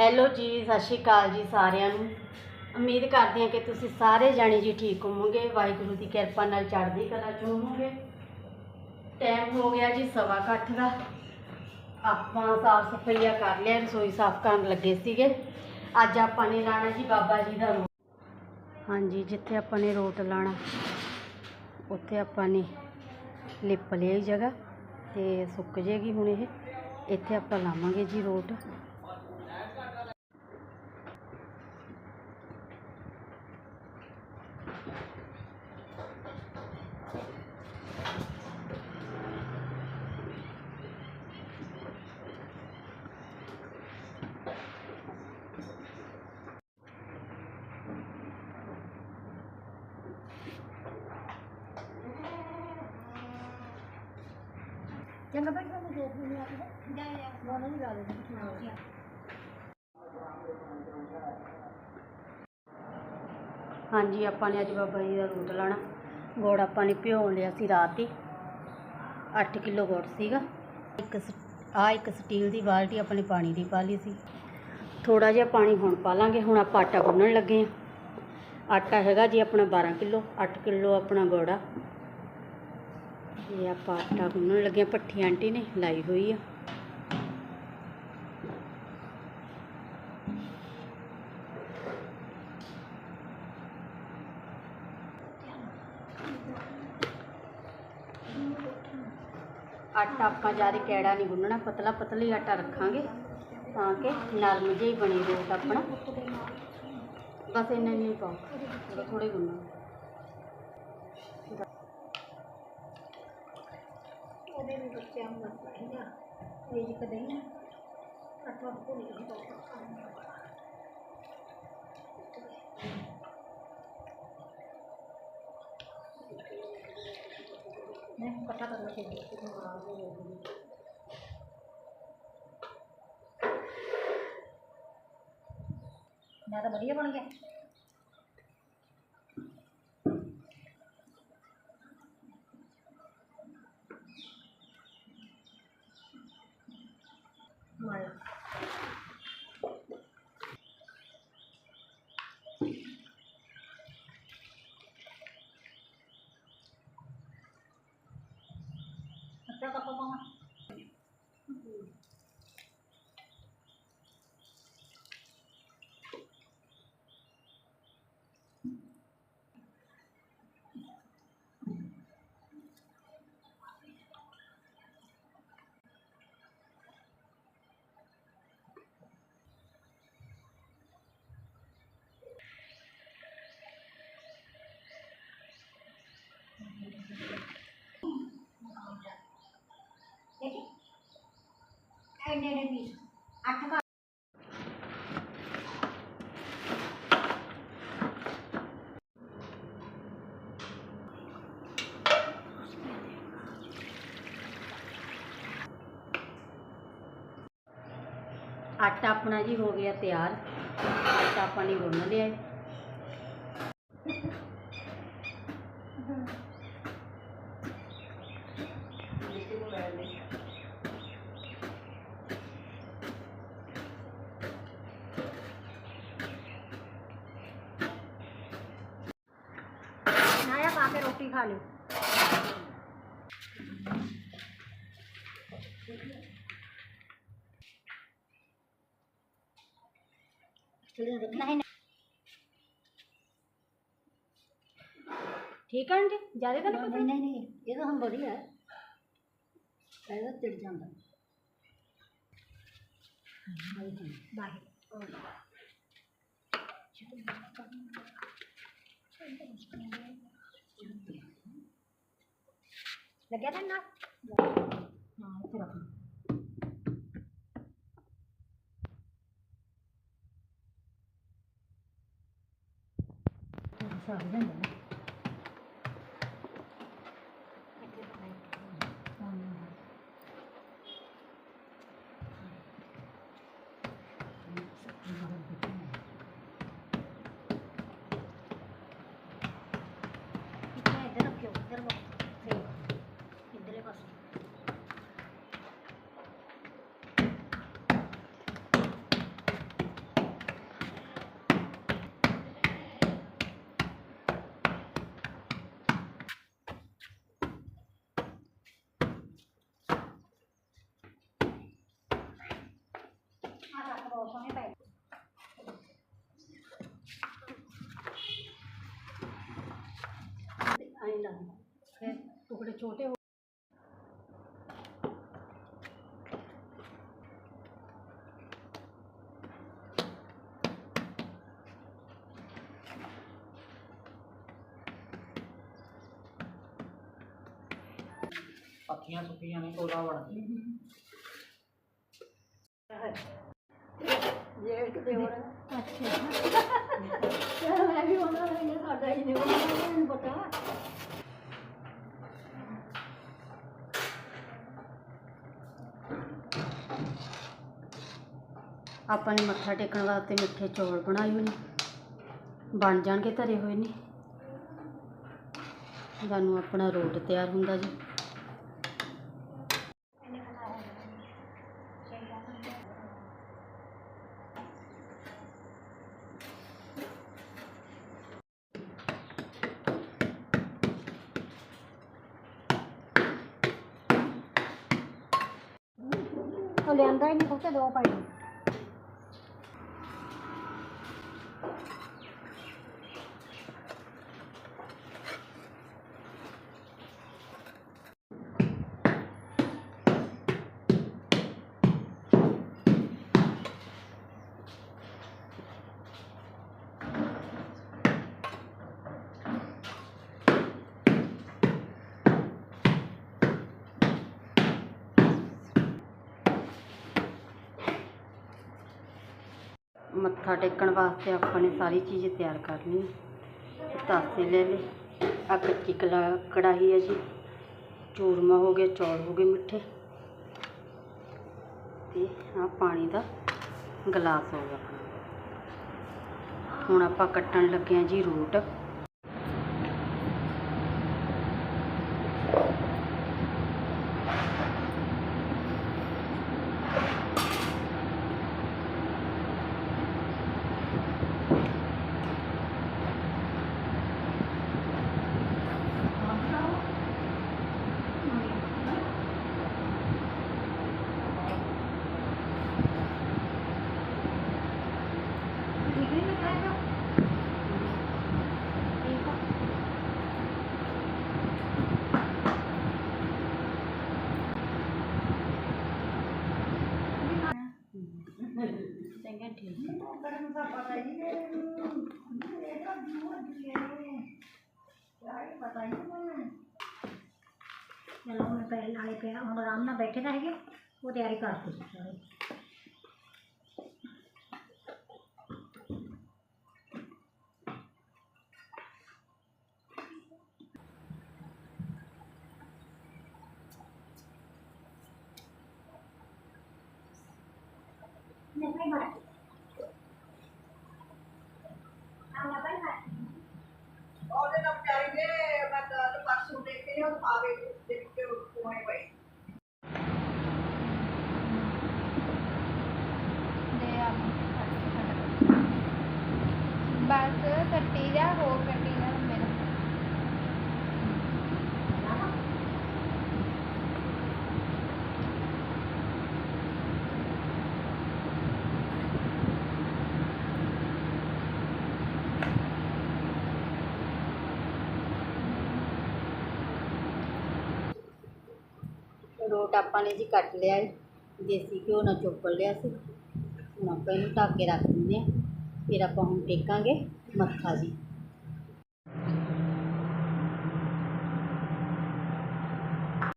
Hello ਜੀ, ਸਤਿ ਸ਼੍ਰੀ ਅਕਾਲ ਜੀ ਸਾਰਿਆਂ ਨੂੰ। ਉਮੀਦ ਕਰਦੇ ਹਾਂ ਕਿ ਤੁਸੀਂ ਸਾਰੇ ਜਾਣੇ ਜੀ ਠੀਕ ਹੋਵੋਗੇ। ਵਾਹਿਗੁਰੂ ਦੀ ਕਿਰਪਾ ਨਾਲ ਚੜ੍ਹਦੀ ਕਲਾ ਚ ਹੋਵੋਗੇ। ਟਾਈਮ ਹੋ ਗਿਆ ਜੀ ਸਵਾ ਕੁ ਦਾ। ਆਪਾਂ ਸਾਫ਼ ਸਫਾਈਆ ਕਰ ਲਿਆ, ਰਸੋਈ ਸਾਫ਼ ਕਰਨ ਲੱਗੇ ਸੀਗੇ। ਅੱਜ ਆਪਾਂ ਨੇ ਲਾਣਾ ਜੀ ਬਾਬਾ ਜੀ ਦਾ ਰੋਟ ਹਾਂਜੀ, ਜਿੱਥੇ ਆਪਾਂ ਨੇ ਰੋਟ ਲਾਣਾ, ਉੱਥੇ ਆਪਾਂ ਨੇ ਲਿਪ ਲਈ ਜਗ੍ਹਾ ਤੇ ਸੁੱਕ ਜੇਗੀ ਹੁਣ ਇਹ। ਇੱਥੇ ਆਪਾਂ ਲਾਵਾਂਗੇ ਜੀ ਰੋਟ। ਚੰਗਾ ਬੈਠ ਮੈਂ ਦੇਖ ਲਈ ਆ ਕੇ ਜਾ ਜਾ ਦੋਨੋਂ ਹੀ। ਲਾ ਦੇ ਹਾਂਜੀ ਆਪਾਂ ਨੇ ਅੱਜ ਬਾਬਾ ਜੀ ਦਾ ਰੂਟ ਲਾਣਾ ਗੁੜ ਆਪਾਂ ਨੇ ਭਿਉਂ ਲਿਆ ਸੀ ਰਾਤ ਹੀ। 8 ਕਿਲੋ ਗੁੜ ਸੀਗਾ। ਇੱਕ ਆ ਇੱਕ ਸਟੀਲ ਦੀ ਬਾਲਟੀ ਆਪਾਂ ਨੇ ਪਾਣੀ ਦੀ ਪਾ ਲਈ ਸੀ। ਥੋੜਾ ਜਿਹਾ ਪਾਣੀ ਹੁਣ ਪਾ ਲਾਂਗੇ। ਹੁਣ ਆਪਾਂ ਆਟਾ ਗੁੰਨਣ ਲੱਗੇ ਆ ਆਟਾ ਹੈਗਾ ਜੀ ਆਪਣਾ 12 ਕਿਲੋ। 8 ਕਿਲੋ ਆਪਣਾ ਗੁੜ ਇਹ ਆਪਾਂ ਆਟਾ ਗੁੰਨਣ ਲੱਗੇ ਆ। ਭੱਠੀ ਆਂਟੀ ਨੇ ਲਾਈ ਹੋਈ ਆ। ਆਟਾ ਆਪਾਂ ਜ਼ਿਆਦਾ ਕੈੜਾ ਨਹੀਂ ਗੁੰਨਣਾ, ਪਤਲਾ ਪਤਲੀ ਆਟਾ ਰੱਖਾਂਗੇ ਤਾਂ ਕਿ ਨਰਮ ਜਿਹਾ ਹੀ ਬਣੇ ਰੋਟ ਆਪਣਾ। ਬਸ ਇੰਨਾ ਨਹੀਂ ਪਾਓ ਥੋੜਾ ਥੋੜਾ ਹੀ ਗੁੰਨਣਾ ਉਹਦੇ ਵੀ ਬੱਚਿਆਂ ਨੂੰ ਲੱਗਦਾ ਹੈ ਨਾ ਇਹ ਜੀ ਕਦੇ ਨਾ ਅੱਠਵਾਂ ਭੁੱਲ ਗਈ ਤਾਂ ਮੈਂ ਪਤਾ ਕਰਨਾ ਚਾਹੀਦਾ ਕਿ ਮੈਂ ਆ ਗਈ ਮੈਂ ਤਾਂ ਵਧੀਆ ਬਣ ਗਿਆ ਮਾਇਆ ਅੱਛਾ ਐਨੇ ਵੀ। ਅੱਠ ਘਰ। ਆਟਾ ਆਪਣਾ ਜੀ ਹੋ ਗਿਆ ਤਿਆਰ। ਆਟਾ ਆਪਾਂ ਨੇ ਗੁੰਨ ਲਿਆ। ਪਾ ਕੇ ਰੋਟੀ ਖਾ ਨਹੀਂ ਠੀਕ ਹੈ ਆਂਟੀ? ਜ਼ਿਆਦਾ ਤਾਂ ਨਹੀਂ ਨਹੀਂ ਨਹੀਂ ਇਹ ਤਾਂ ਹਮ ਵਧੀਆ ਹੈ। ਇਹਦਾ ਤਿੜ ਜਾਂਦਾ। ਬਾਹਰ। ਲੱਗਿਆ ਤਾਂ ਨਾ ਹਾਂ ਇੱਥੇ ਰੱਖ ਸਾਹ ਜਾਂਦਾ ਨਾ ਛੋਟੇ ਹੋ ਪੱਤੀਆਂ ਸੁੱਕੀਆਂ ਨੇ ਕੋਲਾ ਵੜ ਜੇ ਕਿਤੇ ਹੋਰ ਅੱਛਾ। ਚਲ ਮੈਂ ਵੀ ਉਹਨਾਂ ਦਾ ਸਾਡਾ ਹੀ ਨਹੀਂ ਉਹਨਾਂ ਨੂੰ ਪਤਾ। ਆਪਾਂ ਨੇ ਮੱਥਾ ਟੇਕਣ ਵਾਸਤੇ ਮਿੱਠੇ ਚੌਲ ਬਣਾਏ ਹੋਏ ਨੇ। ਬਣ ਜਾਣਗੇ ਧਰੇ ਹੋਏ ਨੇ। ਸਾਨੂੰ ਆਪਣਾ ਰੋਟ ਤਿਆਰ ਹੁੰਦਾ ਜੀ। ਲਿਆਂਦਾ ਹੀ ਨਹੀਂ ਕੁੱਤੇ ਦੋ ਪਾਈ। ਮੱਥਾ ਟੇਕਣ ਵਾਸਤੇ ਆਪਾਂ ਨੇ ਸਾਰੀ ਚੀਜ਼ ਤਿਆਰ ਕਰਨੀ ਲਈ ਤਾਸੇ ਲੈ ਲਏ। ਆ ਕੱਚੀ ਕਲਾ ਕੜਾਹੀ ਹੈ ਜੀ। ਚੂਰਮਾ ਹੋ ਗਿਆ, ਚੌਲ ਹੋ ਗਏ ਮਿੱਠੇ। ਤੇ ਆ ਪਾਣੀ ਦਾ ਗਲਾਸ ਹੋ ਗਿਆ। ਆਪਣਾ ਹੁਣ ਆਪਾਂ ਕੱਟਣ ਲੱਗੇ ਹਾਂ ਜੀ ਰੂਟ। ਚੰਗਾ, ਠੀਕ ਚਲੋ, ਹੁਣ ਪਹਿਲੇ ਨਾਲੇ ਪਿਆ, ਹੁਣ ਆਰਾਮ ਨਾਲ ਬੈਠੇ ਤਾਂ ਹੈਗੇ, ਉਹ ਤਿਆਰੀ ਕਰਤੀ ਸਾਰੇ ਨਹੀਂ ਬਾਤ ਉਹਦੇ ਨਾਲ ਵਿਚਾਰੀ ਦੇ ਮੈਂ ਕੱਲ ਪਰਸੋਂ ਦੇਖੇ ਉਹ ਖਾਵੇ ਦੇਖ ਕੇ ਕੋਣੇ ਪਈ ਬਸ ਕੱਟੀ ਜਾ ਹੋ ਕੱਟੀ ਜਾ ਮੇਰਾ ਰੋਟ ਆਪਾਂ ਨੇ ਜੀ ਕੱਟ ਲਿਆ ਹੈ ਦੇਸੀ ਘਿਓ ਨਾਲ ਚੋਪੜ ਲਿਆ ਸੀ। ਹੁਣ ਆਪਾਂ ਇਹਨੂੰ ਢੱਕ ਕੇ ਰੱਖ ਦਿੰਦੇ ਹਾਂ। ਫਿਰ ਆਪਾਂ ਹੁਣ ਟੇਕਾਂਗੇ ਮੱਥਾ ਜੀ।